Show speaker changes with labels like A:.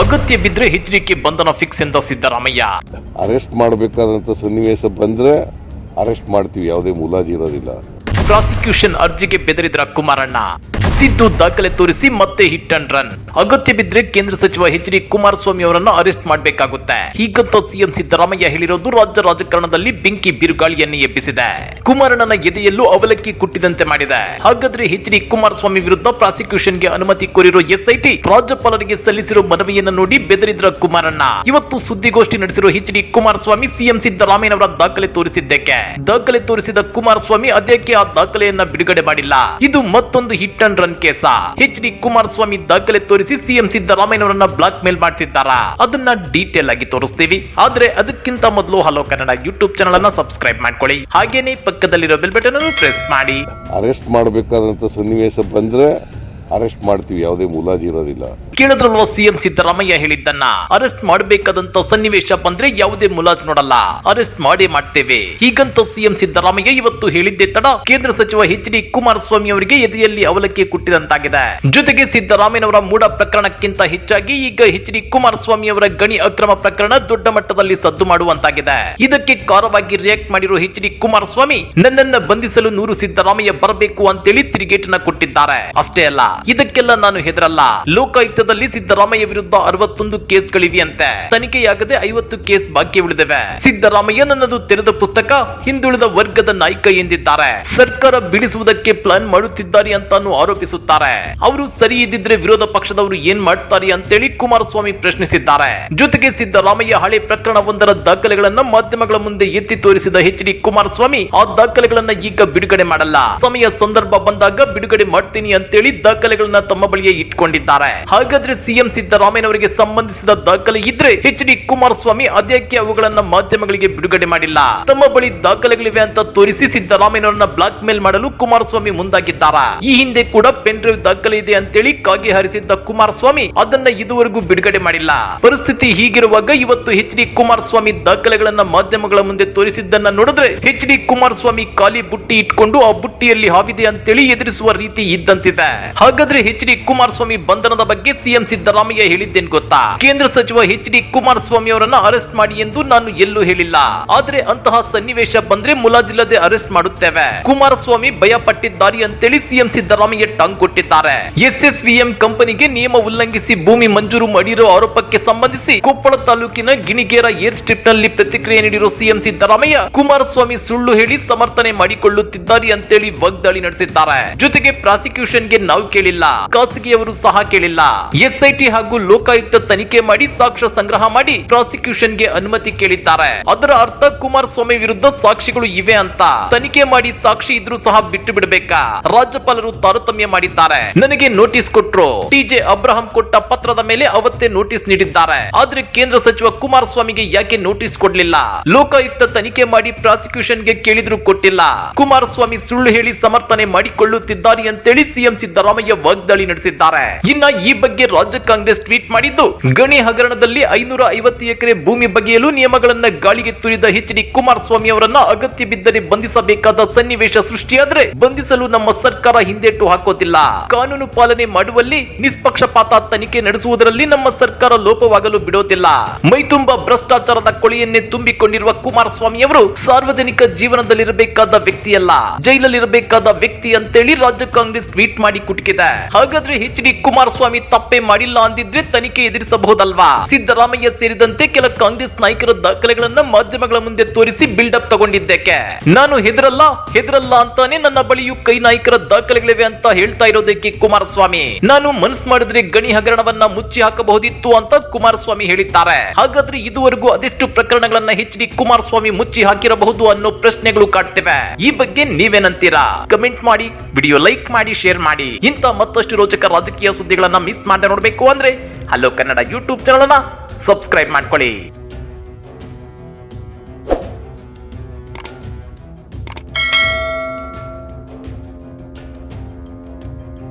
A: ಅಗತ್ಯ ಬಿದ್ರೆ ಹೆಚ್ಚರಿಕೆ ಬಂಧನ ಫಿಕ್ಸ್ ಎಂದ ಸಿದ್ದರಾಮಯ್ಯ.
B: ಅರೆಸ್ಟ್ ಮಾಡಬೇಕಾದಂತ ಸನ್ನಿವೇಶ ಬಂದ್ರೆ ಅರೆಸ್ಟ್ ಮಾಡ್ತೀವಿ ಯಾವುದೇ ಮುಲಾಜಿ ಇರೋದಿಲ್ಲ.
A: ಪ್ರಾಸಿಕ್ಯೂಷನ್ ಅರ್ಜಿಗೆ ಬೆದರಿದ್ರ ಕುಮಾರಣ್ಣ. ಸಿದ್ದು ದಾಖಲೆ ತೋರಿಸಿ ಮತ್ತೆ ಹಿಟ್ ಅಂಡ್ ರನ್ ಅಗತ್ಯ ಬಿದ್ರೆ ಕೇಂದ್ರ ಸಚಿವ ಎಚ್ ಡಿ ಕುಮಾರಸ್ವಾಮಿ ಅವರನ್ನು ಅರೆಸ್ಟ್ ಮಾಡಬೇಕಾಗುತ್ತೆ. ಹೀಗಂತ ಸಿಎಂ ಸಿದ್ದರಾಮಯ್ಯ ಹೇಳಿರೋದು ರಾಜ್ಯ ರಾಜಕಾರಣದಲ್ಲಿ ಬೆಂಕಿ ಬಿರುಗಾಳಿಯನ್ನು ಎಬ್ಬಿಸಿದೆ. ಕುಮಾರಣ್ಣನ ಎದೆಯಲ್ಲೂ ಅವಲಕ್ಕಿ ಕುಟ್ಟಿದಂತೆ ಮಾಡಿದೆ. ಹಾಗಾದ್ರೆ ಎಚ್ ಡಿ ಕುಮಾರಸ್ವಾಮಿ ವಿರುದ್ಧ ಪ್ರಾಸಿಕ್ಯೂಷನ್ಗೆ ಅನುಮತಿ ಕೋರಿರೋ ಎಸ್ಐಟಿ ರಾಜ್ಯಪಾಲರಿಗೆ ಸಲ್ಲಿಸಿರೋ ಮನವಿಯನ್ನು ನೋಡಿ ಬೆದರಿದ್ರ ಕುಮಾರಣ್ಣ. ಇವತ್ತು ಸುದ್ದಿಗೋಷ್ಠಿ ನಡೆಸಿರೋ ಎಚ್ ಡಿ ಕುಮಾರಸ್ವಾಮಿ ಸಿಎಂ ಸಿದ್ದರಾಮಯ್ಯನವರ ದಾಖಲೆ ತೋರಿಸಿದ್ದಕ್ಕೆ. ದಾಖಲೆ ತೋರಿಸಿದ ಕುಮಾರಸ್ವಾಮಿ ಅದಕ್ಕೆ ಆ ದಾಖಲೆಯನ್ನ ಬಿಡುಗಡೆ ಮಾಡಿಲ್ಲ? ಇದು ಮತ್ತೊಂದು hit and run case. H D Kumaraswamy ದಾಖಲೆ ತೋರಿಸಿ ಸಿಎಂ ಸಿದ್ದರಾಮಯ್ಯನವರನ್ನ ಬ್ಲಾಕ್ ಮೇಲ್ ಮಾಡ್ತಿದ್ದಾರಾ? ಅದನ್ನ ಡೀಟೇಲ್ ಆಗಿ ತೋರಿಸ್ತೀವಿ. ಆದ್ರೆ ಅದಕ್ಕಿಂತ ಮೊದಲು ಹಲೋ ಕನ್ನಡ ಯೂಟ್ಯೂಬ್ ಚಾನಲ್ ಅನ್ನ ಸಬ್ಸ್ಕ್ರೈಬ್ ಮಾಡ್ಕೊಳ್ಳಿ. ಹಾಗೇನೆ ಪಕ್ಕದಲ್ಲಿರೋ ಬೆಲ್ ಬಟನ್ ಅನ್ನು ಪ್ರೆಸ್ ಮಾಡಿ.
B: ಅರೆಸ್ಟ್ ಮಾಡಬೇಕಾದಂತ ಸನ್ನಿವೇಶ ಬಂದ್ರೆ ಅರೆಸ್ಟ್ ಮಾಡ್ತೀವಿ. ಯಾವುದೇ ಮುಲಾಜಿ ಇರೋದಿಲ್ಲ.
A: ಕೇಳಿದ್ರಲ್ವ ಸಿಎಂ ಸಿದ್ದರಾಮಯ್ಯ ಹೇಳಿದ್ದನ್ನ? ಅರೆಸ್ಟ್ ಮಾಡಬೇಕಾದಂತ ಸನ್ನಿವೇಶ ಬಂದ್ರೆ ಯಾವುದೇ ಮುಲಾಜ್ ನೋಡಲ್ಲ. ಅರೆಸ್ಟ್ ಮಾಡಿ ಮಾಡ್ತೇವೆ. ಹೀಗಂತ ಸಿಎಂ ಸಿದ್ದರಾಮಯ್ಯ ಇವತ್ತು ಹೇಳಿದ್ದೆ ತಡ ಕೇಂದ್ರ ಸಚಿವ ಎಚ್ ಡಿ ಕುಮಾರಸ್ವಾಮಿ ಅವರಿಗೆ ಎದೆಯಲ್ಲಿ ಅವಲಕ್ಕಿ ಕುಟ್ಟಿದಂತಾಗಿದೆ. ಜೊತೆಗೆ ಸಿದ್ದರಾಮಯ್ಯನವರ ಮೂಡ ಪ್ರಕರಣಕ್ಕಿಂತ ಹೆಚ್ಚಾಗಿ ಈಗ ಎಚ್ ಡಿ ಕುಮಾರಸ್ವಾಮಿ ಅವರ ಗಣಿ ಅಕ್ರಮ ಪ್ರಕರಣ ದೊಡ್ಡ ಮಟ್ಟದಲ್ಲಿ ಸದ್ದು ಮಾಡುವಂತಾಗಿದೆ. ಇದಕ್ಕೆ ಕಾರವಾಗಿ ರಿಯಾಕ್ಟ್ ಮಾಡಿರುವ ಎಚ್ ಡಿ ಕುಮಾರಸ್ವಾಮಿ, ನನ್ನನ್ನ ಬಂಧಿಸಲು ನೂರು ಸಿದ್ದರಾಮಯ್ಯ ಬರಬೇಕು ಅಂತೇಳಿ ತಿರುಗೇಟನ್ನ ಕೊಟ್ಟಿದ್ದಾರೆ. ಅಷ್ಟೇ ಅಲ್ಲ, ಇದಕ್ಕೆಲ್ಲ ನಾನು ಹೆದರಲ್ಲ. ಲೋಕಾಯುಕ್ತದಲ್ಲಿ ಸಿದ್ದರಾಮಯ್ಯ ವಿರುದ್ಧ ಅರವತ್ತೊಂದು ಕೇಸ್ಗಳಿವೆಯಂತೆ. ತನಿಖೆಯಾಗದೆ ಐವತ್ತು ಕೇಸ್ ಬಾಕಿ ಉಳಿದಿವೆ. ಸಿದ್ದರಾಮಯ್ಯ ನನ್ನದು ತೆರೆದ ಪುಸ್ತಕ, ಹಿಂದುಳಿದ ವರ್ಗದ ನಾಯಕ ಎಂದಿದ್ದಾರೆ. ಸರ್ಕಾರ ಬಿಡಿಸುವುದಕ್ಕೆ ಪ್ಲಾನ್ ಮಾಡುತ್ತಿದ್ದಾರೆ ಅಂತ ಆರೋಪಿಸುತ್ತಾರೆ. ಅವರು ಸರಿ ಇದ್ದಿದ್ರೆ ವಿರೋಧ ಪಕ್ಷದವರು ಏನ್ ಮಾಡ್ತಾರೆ ಅಂತೇಳಿ ಕುಮಾರಸ್ವಾಮಿ ಪ್ರಶ್ನಿಸಿದ್ದಾರೆ. ಜೊತೆಗೆ ಸಿದ್ದರಾಮಯ್ಯ ಹಳೆ ಪ್ರಕರಣವೊಂದರ ದಾಖಲೆಗಳನ್ನ ಮಾಧ್ಯಮಗಳ ಮುಂದೆ ಎತ್ತಿ ತೋರಿಸಿದ ಎಚ್ ಡಿ ಕುಮಾರಸ್ವಾಮಿ, ಆ ದಾಖಲೆಗಳನ್ನ ಈಗ ಬಿಡುಗಡೆ ಮಾಡಲ್ಲ. ಸಮಯ ಸಂದರ್ಭ ಬಂದಾಗ ಬಿಡುಗಡೆ ಮಾಡ್ತೀನಿ ಅಂತೇಳಿ ದಾಖಲೆಗಳನ್ನ ತಮ್ಮ ಬಳಿಯೇ ಇಟ್ಕೊಂಡಿದ್ದಾರೆ. ಹಾಗಾದ್ರೆ ಸಿಎಂ ಸಿದ್ದರಾಮಯ್ಯನವರಿಗೆ ಸಂಬಂಧಿಸಿದ ದಾಖಲೆ ಇದ್ರೆ ಎಚ್ ಡಿ ಕುಮಾರಸ್ವಾಮಿ ಅದ್ಯಾಕೆ ಅವುಗಳನ್ನ ಮಾಧ್ಯಮಗಳಿಗೆ ಬಿಡುಗಡೆ ಮಾಡಿಲ್ಲ. ತಮ್ಮ ಬಳಿ ದಾಖಲೆಗಳಿವೆ ಅಂತ ತೋರಿಸಿ ಸಿದ್ದರಾಮಯ್ಯನವರನ್ನ ಬ್ಲಾಕ್ ಮೇಲ್ ಮಾಡಲು ಕುಮಾರಸ್ವಾಮಿ ಮುಂದಾಗಿದ್ದಾರ. ಈ ಹಿಂದೆ ಕೂಡ ಪೆನ್ ಡ್ರೈವ್ ದಾಖಲೆ ಇದೆ ಅಂತೇಳಿ ಕಾಗೆ ಹರಿಸಿದ್ದ ಕುಮಾರಸ್ವಾಮಿ ಅದನ್ನ ಇದುವರೆಗೂ ಬಿಡುಗಡೆ ಮಾಡಿಲ್ಲ. ಪರಿಸ್ಥಿತಿ ಹೀಗಿರುವಾಗ ಇವತ್ತು ಎಚ್ ಡಿ ಕುಮಾರಸ್ವಾಮಿ ದಾಖಲೆಗಳನ್ನ ಮಾಧ್ಯಮಗಳ ಮುಂದೆ ತೋರಿಸಿದ್ದನ್ನ ನೋಡಿದ್ರೆ ಎಚ್ ಡಿ ಕುಮಾರಸ್ವಾಮಿ ಖಾಲಿ ಬುಟ್ಟಿ ಇಟ್ಕೊಂಡು ಆ ಬುಟ್ಟಿಯಲ್ಲಿ ಹಾವಿದೆ ಅಂತೇಳಿ ಎದುರಿಸುವ ರೀತಿ ಇದ್ದಂತಿದೆ. ಹಾಗಾದ್ರೆ ಎಚ್ ಡಿ ಕುಮಾರಸ್ವಾಮಿ ಬಂಧನದ ಬಗ್ಗೆ ಸಿಎಂ ಸಿದ್ದರಾಮಯ್ಯ ಹೇಳಿದ್ದೇನ್ ಗೊತ್ತಾ? ಕೇಂದ್ರ ಸಚಿವ ಎಚ್ ಡಿ ಕುಮಾರಸ್ವಾಮಿ ಅವರನ್ನ ಅರೆಸ್ಟ್ ಮಾಡಿ ಎಂದು ನಾನು ಎಲ್ಲೂ ಹೇಳಿಲ್ಲ. ಆದ್ರೆ ಅಂತಹ ಸನ್ನಿವೇಶ ಬಂದ್ರೆ ಮುಲಾಜಿಲ್ಲದೆ ಅರೆಸ್ಟ್ ಮಾಡುತ್ತೇವೆ. ಕುಮಾರಸ್ವಾಮಿ ಭಯ ಪಟ್ಟಿದ್ದಾರೆ ಅಂತೇಳಿ ಸಿಎಂ ಸಿದ್ದರಾಮಯ್ಯ ಟಾಂಗ್ ಕೊಟ್ಟಿದ್ದಾರೆ. ಎಸ್ ಎಸ್ ಕಂಪನಿಗೆ ನಿಯಮ ಉಲ್ಲಂಘಿಸಿ ಭೂಮಿ ಮಂಜೂರು ಮಾಡಿರುವ ಆರೋಪಕ್ಕೆ ಸಂಬಂಧಿಸಿ ಕೊಪ್ಪಳ ತಾಲೂಕಿನ ಗಿಣಿಗೇರ ಏರ್ ಸ್ಟ್ರಿಪ್ನಲ್ಲಿ ಪ್ರತಿಕ್ರಿಯೆ ನೀಡಿರುವ ಸಿಎಂ ಸಿದ್ದರಾಮಯ್ಯ ಕುಮಾರಸ್ವಾಮಿ ಸುಳ್ಳು ಹೇಳಿ ಸಮರ್ಥನೆ ಮಾಡಿಕೊಳ್ಳುತ್ತಿದ್ದಾರೆ ಅಂತೇಳಿ ವಾಗ್ದಾಳಿ ನಡೆಸಿದ್ದಾರೆ. ಜೊತೆಗೆ ಪ್ರಾಸಿಕ್ಯೂಷನ್ಗೆ ನಾವು ಕೇಳಿಲ್ಲ. ಖಾಸಗಿಯವರು ಸಹ ಕೇಳಿಲ್ಲ. ಎಸ್ಐಟಿ ಹಾಗೂ ಲೋಕಾಯುಕ್ತ ತನಿಖೆ ಮಾಡಿ ಸಾಕ್ಷ್ಯ ಸಂಗ್ರಹ ಮಾಡಿ ಪ್ರಾಸಿಕ್ಯೂಷನ್ಗೆ ಅನುಮತಿ ಕೇಳಿದ್ದಾರೆ. ಅದರ ಅರ್ಥ ಕುಮಾರಸ್ವಾಮಿ ವಿರುದ್ಧ ಸಾಕ್ಷಿಗಳು ಇವೆ ಅಂತ. ತನಿಖೆ ಮಾಡಿ ಸಾಕ್ಷಿ ಇದ್ರೂ ಸಹ ಬಿಟ್ಟು ಬಿಡಬೇಕಾ ರಾಜ್ಯಪಾಲರು ತಾರತಮ್ಯ ಮಾಡಿದ್ದಾರೆ. ನನಗೆ ನೋಟಿಸ್ ಕೊಟ್ರು. ಟಿಜೆ ಅಬ್ರಹಂ ಕೊಟ್ಟ ಪತ್ರದ ಮೇಲೆ ಅವತ್ತೇ ನೋಟಿಸ್ ನೀಡಿದ್ದಾರೆ. ಆದ್ರೆ ಕೇಂದ್ರ ಸಚಿವ ಕುಮಾರಸ್ವಾಮಿಗೆ ಯಾಕೆ ನೋಟಿಸ್ ಕೊಡ್ಲಿಲ್ಲ? ಲೋಕಾಯುಕ್ತ ತನಿಖೆ ಮಾಡಿ ಪ್ರಾಸಿಕ್ಯೂಷನ್ಗೆ ಕೇಳಿದ್ರು ಕೊಟ್ಟಿಲ್ಲ. ಕುಮಾರಸ್ವಾಮಿ ಸುಳ್ಳು ಹೇಳಿ ಸಮರ್ಥನೆ ಮಾಡಿಕೊಳ್ಳುತ್ತಿದ್ದಾರೆ ಅಂತೇಳಿ ಸಿಎಂ ಸಿದ್ದರಾಮಯ್ಯ ವಾಗ್ದಾಳಿ ನಡೆಸಿದ್ದಾರೆ. ಇನ್ನ ಈ ಬಗ್ಗೆ ರಾಜ್ಯ ಕಾಂಗ್ರೆಸ್ ಟ್ವೀಟ್ ಮಾಡಿದ್ದು, ಗಣಿ ಹಗರಣದಲ್ಲಿ ಐನೂರ ಐವತ್ತು ಎಕರೆ ಭೂಮಿ ಬಗೆಯಲು ನಿಯಮಗಳನ್ನ ಗಾಳಿಗೆ ತುರಿದ ಎಚ್ ಡಿ ಕುಮಾರಸ್ವಾಮಿ ಅವರನ್ನ ಅಗತ್ಯ ಬಿದ್ದರೆ ಬಂಧಿಸಬೇಕಾದ ಸನ್ನಿವೇಶ ಸೃಷ್ಟಿಯಾದ್ರೆ ಬಂಧಿಸಲು ನಮ್ಮ ಸರ್ಕಾರ ಹಿಂದೇಟು ಹಾಕೋದಿಲ್ಲ. ಕಾನೂನು ಪಾಲನೆ ಮಾಡುವಲ್ಲಿ ನಿಷ್ಪಕ್ಷಪಾತ ತನಿಖೆ ನಡೆಸುವುದರಲ್ಲಿ ನಮ್ಮ ಸರ್ಕಾರ ಲೋಪವಾಗಲು ಬಿಡೋದಿಲ್ಲ. ಮೈತುಂಬ ಭ್ರಷ್ಟಾಚಾರದ ಕೊಳೆಯನ್ನೇ ತುಂಬಿಕೊಂಡಿರುವ ಕುಮಾರಸ್ವಾಮಿ ಅವರು ಸಾರ್ವಜನಿಕ ಜೀವನದಲ್ಲಿರಬೇಕಾದ ವ್ಯಕ್ತಿಯಲ್ಲ. ಜೈಲಲ್ಲಿರಬೇಕಾದ ವ್ಯಕ್ತಿ ಅಂತೇಳಿ ರಾಜ್ಯ ಕಾಂಗ್ರೆಸ್ ಟ್ವೀಟ್ ಮಾಡಿ ಕುಟುಕಿದೆ. ಹಾಗಾದ್ರೆ ಎಚ್ ಡಿ ಕುಮಾರಸ್ವಾಮಿ ತಪ್ಪೇ ಮಾಡಿಲ್ಲ ಅಂದಿದ್ರೆ ತನಿಖೆ ಎದುರಿಸಬಹುದಲ್ವಾ? ಸಿದ್ದರಾಮಯ್ಯ ಸೇರಿದಂತೆ ಕೆಲ ಕಾಂಗ್ರೆಸ್ ನಾಯಕರ ದಾಖಲೆಗಳನ್ನ ಮಾಧ್ಯಮಗಳ ಮುಂದೆ ತೋರಿಸಿ ಅಪ್ ತಗೊಂಡಿದ್ದಕ್ಕೆ. ನಾನು ಹೆದರಲ್ಲ ಹೆದರಲ್ಲ ಅಂತಾನೆ ನನ್ನ ಬಳಿಯೂ ಕೈ ನಾಯಕರ ದಾಖಲೆಗಳಿವೆ ಅಂತ ಹೇಳ್ತಾ ಇರೋದಕ್ಕೆ ಕುಮಾರಸ್ವಾಮಿ. ನಾನು ಮನಸ್ಸು ಮಾಡಿದ್ರೆ ಗಣಿ ಹಗರಣವನ್ನ ಮುಚ್ಚಿ ಹಾಕಬಹುದಿತ್ತು ಅಂತ ಕುಮಾರಸ್ವಾಮಿ ಹೇಳಿದ್ದಾರೆ. ಹಾಗಾದ್ರೆ ಇದುವರೆಗೂ ಅದೆಷ್ಟು ಪ್ರಕರಣಗಳನ್ನ ಹೆಚ್ ಡಿ ಕುಮಾರಸ್ವಾಮಿ ಮುಚ್ಚಿ ಹಾಕಿರಬಹುದು ಅನ್ನೋ ಪ್ರಶ್ನೆಗಳು ಕಾಡ್ತಿವೆ. ಈ ಬಗ್ಗೆ ನೀವೇನಂತೀರಾ? ಕಮೆಂಟ್ ಮಾಡಿ, ವಿಡಿಯೋ ಲೈಕ್ ಮಾಡಿ, ಶೇರ್ ಮಾಡಿ. ಇಂತ ಮತ್ತಷ್ಟು ರೋಚಕ ರಾಜಕೀಯ ಸುದ್ದಿಗಳನ್ನ ಮಿಸ್ ನೋಡ್ಬೇಕು ಅಂದ್ರೆ ಹಲೋ ಕನ್ನಡ ಯೂಟ್ಯೂಬ್ ಚಾನಲ್ ಅನ್ನ ಸಬ್ಸ್ಕ್ರೈಬ್ ಮಾಡ್ಕೊಳ್ಳಿ.